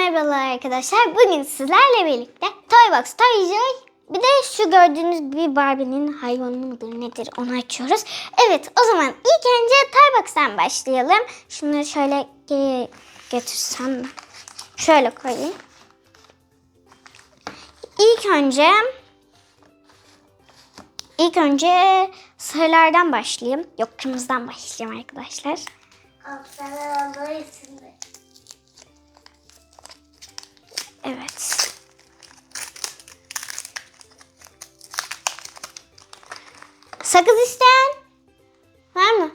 merhabalar arkadaşlar. Bugün sizlerle birlikte Toybox Toyjoy bir de şu gördüğünüz gibi Barbie'nin hayvanı mıdır nedir onu açıyoruz. Evet o zaman ilk önce Toybox'tan başlayalım. Şunları şöyle geri götürsem? Şöyle koyayım. İlk önce ilk önce sarılardan başlayayım. Yok kırmızıdan başlayayım arkadaşlar. Olduğu isimli. Evet. Sakız isteyen var mı?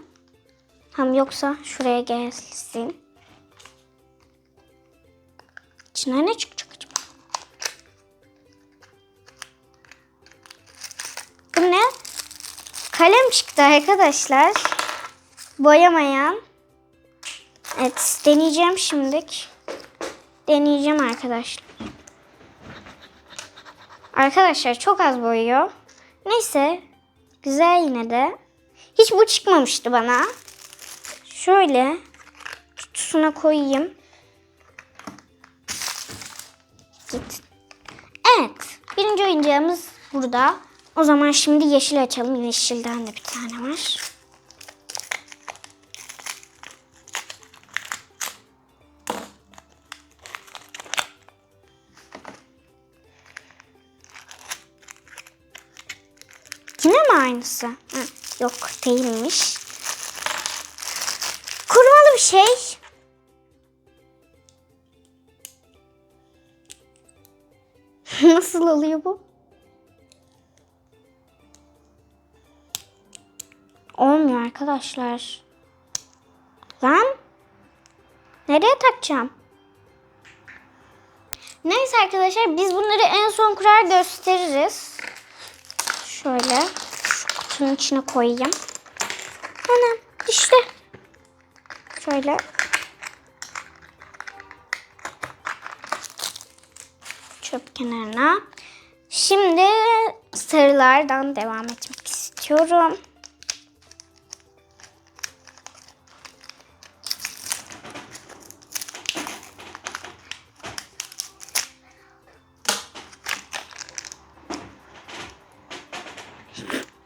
Ham yoksa şuraya gelsin. İçinden ne çıkacak acaba? Bu ne? Kalem çıktı arkadaşlar. Boyamayan. Evet deneyeceğim şimdilik. Deneyeceğim arkadaşlar. Arkadaşlar çok az boyuyor. Neyse. Güzel yine de. Hiç bu çıkmamıştı bana. Şöyle kutusuna koyayım. Git. Evet. Birinci oyuncağımız burada. O zaman şimdi yeşil açalım. Yeşilden de bir tane var. Yine mi aynısı? Hı, yok değilmiş. Kurmalı bir şey. Nasıl oluyor bu? Olmuyor arkadaşlar. Lan. Nereye takacağım? Neyse arkadaşlar biz bunları en son kurar gösteririz. Şöyle şu kutunun içine koyayım. Anam işte. Şöyle. Çöp kenarına. Şimdi sarılardan devam etmek istiyorum.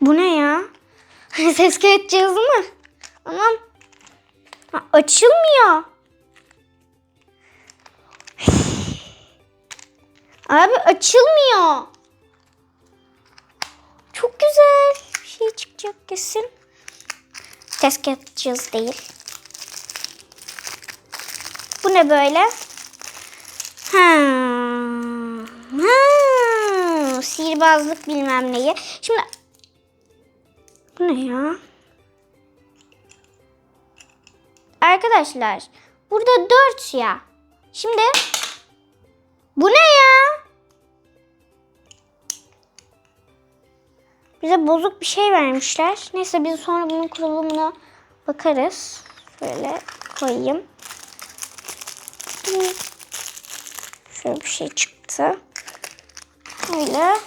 Bu ne ya? Ses kayıt cihazı mı? Anam. Ha, açılmıyor. Abi açılmıyor. Çok güzel. Bir şey çıkacak kesin. Ses kayıt cihazı değil. Bu ne böyle? Ha. Ha. Sihirbazlık bilmem neyi. Şimdi ne ya? Arkadaşlar burada dört ya. Şimdi bu ne ya? Bize bozuk bir şey vermişler. Neyse biz sonra bunun kurulumuna bakarız. Şöyle koyayım. Şöyle bir şey çıktı. Böyle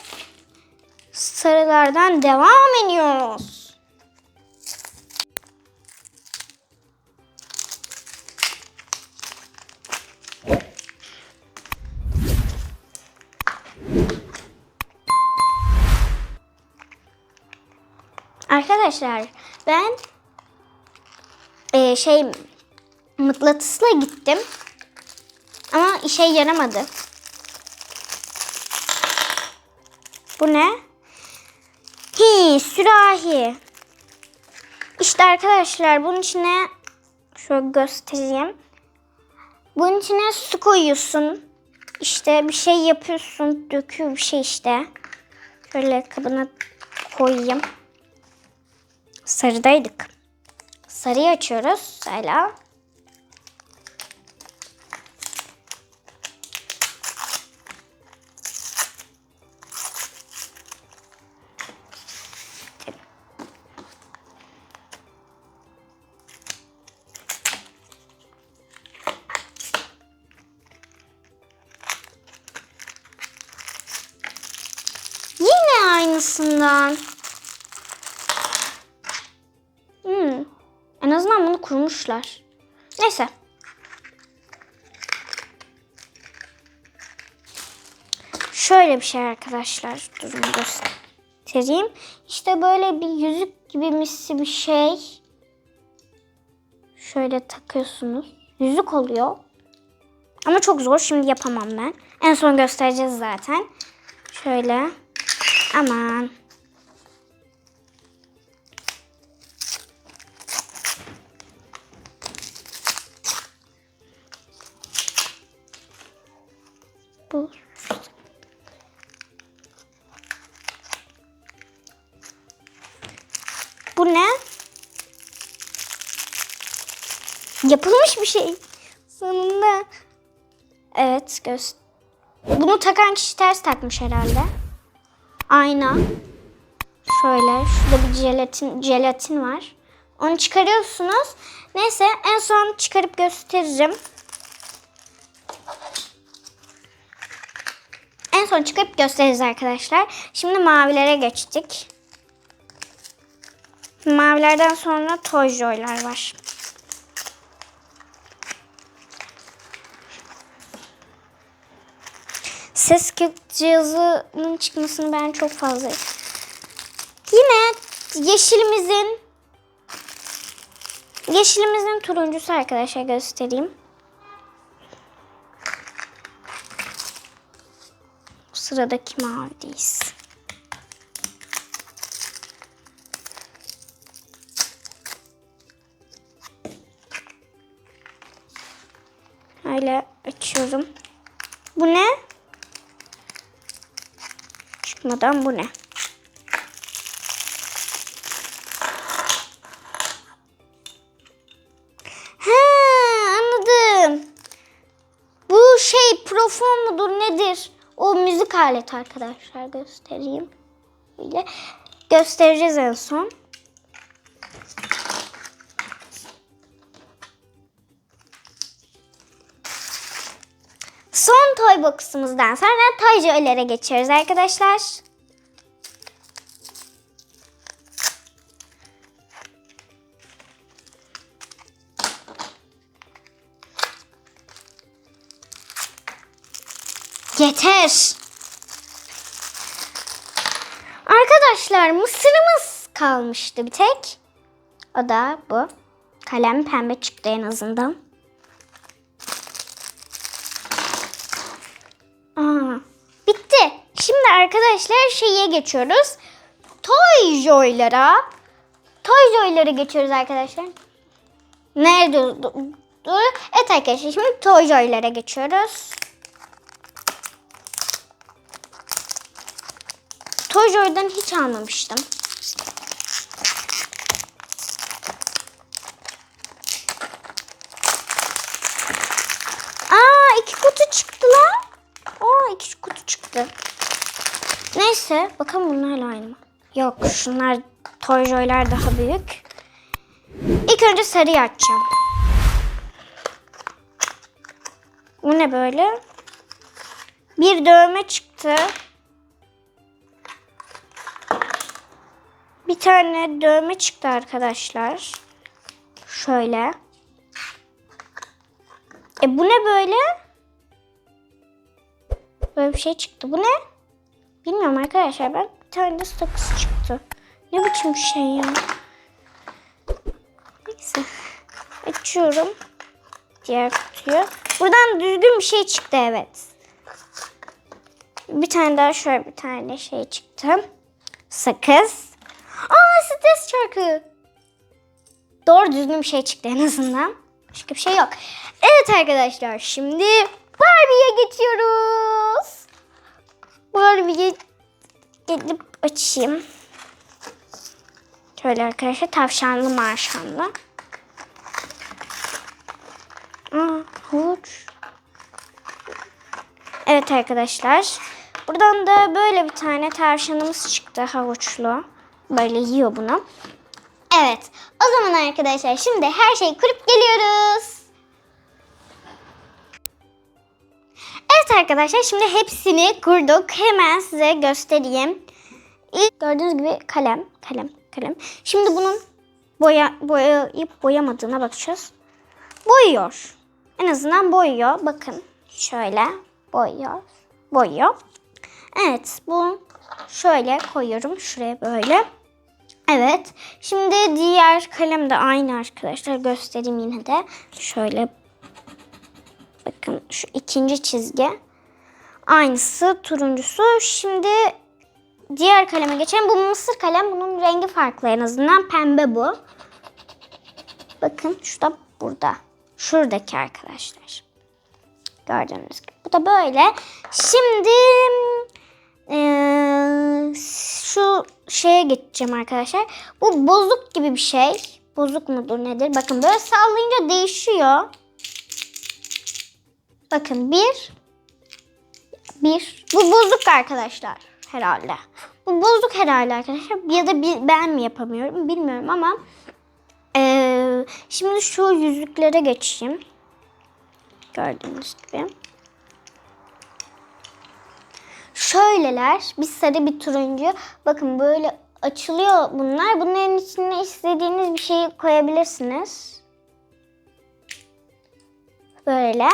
sarılardan devam ediyoruz. Arkadaşlar ben e, şey mıknatısla gittim. Ama işe yaramadı. Bu ne? Hi, sürahi. İşte arkadaşlar bunun içine şöyle göstereyim. Bunun içine su koyuyorsun. İşte bir şey yapıyorsun. Döküyor bir şey işte. Şöyle kabına koyayım. Sarıdaydık. Sarıyı açıyoruz. Hala. Yine aynısından. Kurmuşlar. Neyse. şöyle bir şey arkadaşlar. Durun göstereyim. İşte böyle bir yüzük gibi misli bir şey. Şöyle takıyorsunuz. Yüzük oluyor. Ama çok zor. Şimdi yapamam ben. En son göstereceğiz zaten. Şöyle. Aman. Bu ne? Yapılmış bir şey. Sonunda. Evet göz. Bunu takan kişi ters takmış herhalde. Ayna. Şöyle şurada bir jelatin, jelatin var. Onu çıkarıyorsunuz. Neyse en son çıkarıp gösteririm. En son çıkarıp gösteririz arkadaşlar. Şimdi mavilere geçtik. Mavilerden sonra Toy Joy'lar var. Ses kayıt cihazının çıkmasını ben çok fazla Yine yeşilimizin yeşilimizin turuncusu arkadaşlar göstereyim. Sıradaki mavideyiz. Öyle açıyorum. Bu ne? Çıkmadan bu ne? He anladım. Bu şey profon mudur nedir? O müzik aleti arkadaşlar göstereyim. Böyle göstereceğiz en son. Son toy box'umuzdan sonra toy joy'lere geçiyoruz arkadaşlar. Yeter. Arkadaşlar mısırımız kalmıştı bir tek. O da bu. Kalem pembe çıktı en azından. Arkadaşlar şeye geçiyoruz. Toy Joy'lara. Toy Joy'lara geçiyoruz arkadaşlar. Nerede? du- du- Evet arkadaşlar şimdi Toy Joy'lara geçiyoruz. Toy Joy'dan hiç almamıştım. Aa iki kutu çıktı lan. Aa iki kutu çıktı. Neyse bakalım bunlarla aynı mı? Yok şunlar Toy Joy'lar daha büyük. İlk önce sarıyı açacağım. Bu ne böyle? Bir dövme çıktı. Bir tane dövme çıktı arkadaşlar. Şöyle. E bu ne böyle? Böyle bir şey çıktı. Bu ne? Bilmiyorum arkadaşlar. Ben bir tane de sakız çıktı. Ne biçim bir şey ya? Neyse. Açıyorum. Diğer kutuyu. Buradan düzgün bir şey çıktı evet. Bir tane daha şöyle bir tane şey çıktı. Sakız. Aa stres çarkı. Doğru düzgün bir şey çıktı en azından. Başka bir şey yok. Evet arkadaşlar şimdi Barbie'ye geçiyoruz. Barbie'yi gidip açayım. Şöyle arkadaşlar tavşanlı marşanlı. Aa, havuç. Evet arkadaşlar. Buradan da böyle bir tane tavşanımız çıktı havuçlu. Böyle yiyor bunu. Evet. O zaman arkadaşlar şimdi her şeyi kurup geliyoruz. Evet arkadaşlar şimdi hepsini kurduk. Hemen size göstereyim. İlk gördüğünüz gibi kalem, kalem, kalem. Şimdi bunun boya boyayıp boyamadığına bakacağız. Boyuyor. En azından boyuyor. Bakın şöyle boyuyor. Boyuyor. Evet bu şöyle koyuyorum şuraya böyle. Evet. Şimdi diğer kalem de aynı arkadaşlar. Göstereyim yine de. Şöyle bakın şu ikinci çizgi. Aynısı turuncusu. Şimdi diğer kaleme geçelim. Bu mısır kalem. Bunun rengi farklı en azından. Pembe bu. Bakın şurada burada. Şuradaki arkadaşlar. Gördüğünüz gibi. Bu da böyle. Şimdi eee, şu şeye geçeceğim arkadaşlar. Bu bozuk gibi bir şey. Bozuk mudur nedir? Bakın böyle sallayınca değişiyor. Bakın bir. Bir. Bu bozuk arkadaşlar herhalde. Bu bozuk herhalde arkadaşlar. Ya da bir, ben mi yapamıyorum bilmiyorum ama eee, şimdi şu yüzüklere geçeyim. Gördüğünüz gibi. Şöyleler. Bir sarı bir turuncu. Bakın böyle açılıyor bunlar. Bunların içine istediğiniz bir şeyi koyabilirsiniz. Böyle.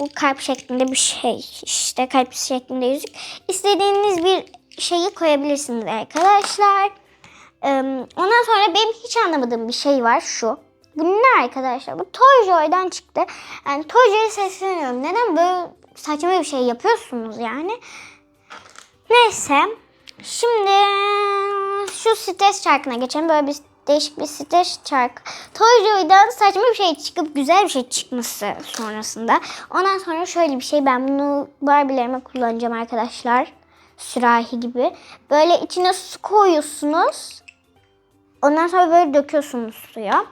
Bu kalp şeklinde bir şey. İşte kalp şeklinde yüzük. İstediğiniz bir şeyi koyabilirsiniz arkadaşlar. Ondan sonra benim hiç anlamadığım bir şey var şu. Bu ne arkadaşlar? Bu Toy Joy'dan çıktı. Yani Toy Joy'a sesleniyorum. Neden böyle saçma bir şey yapıyorsunuz yani? Neyse. Şimdi şu stres çarkına geçelim. Böyle bir değişik bir stres çark. Toy Joy'dan saçma bir şey çıkıp güzel bir şey çıkması sonrasında. Ondan sonra şöyle bir şey. Ben bunu Barbie'lerime kullanacağım arkadaşlar. Sürahi gibi. Böyle içine su koyuyorsunuz. Ondan sonra böyle döküyorsunuz suya.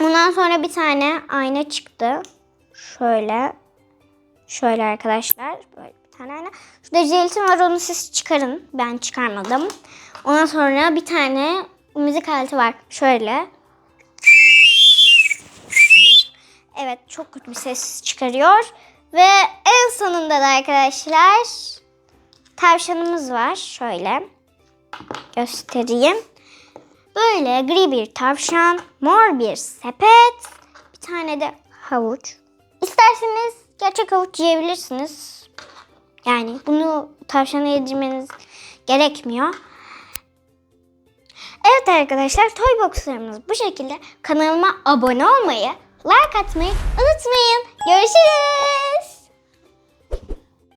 Ondan sonra bir tane ayna çıktı. Şöyle. Şöyle arkadaşlar. Böyle bir tane ayna. Şurada jelatin var onu siz çıkarın. Ben çıkarmadım. Ondan sonra bir tane müzik aleti var. Şöyle. Evet çok kötü bir ses çıkarıyor. Ve en sonunda da arkadaşlar tavşanımız var. Şöyle göstereyim. Böyle gri bir tavşan, mor bir sepet, bir tane de havuç. İsterseniz gerçek havuç yiyebilirsiniz. Yani bunu tavşana yedirmeniz gerekmiyor. Evet arkadaşlar Toybox'larımız bu şekilde. Kanalıma abone olmayı, like atmayı unutmayın. Görüşürüz.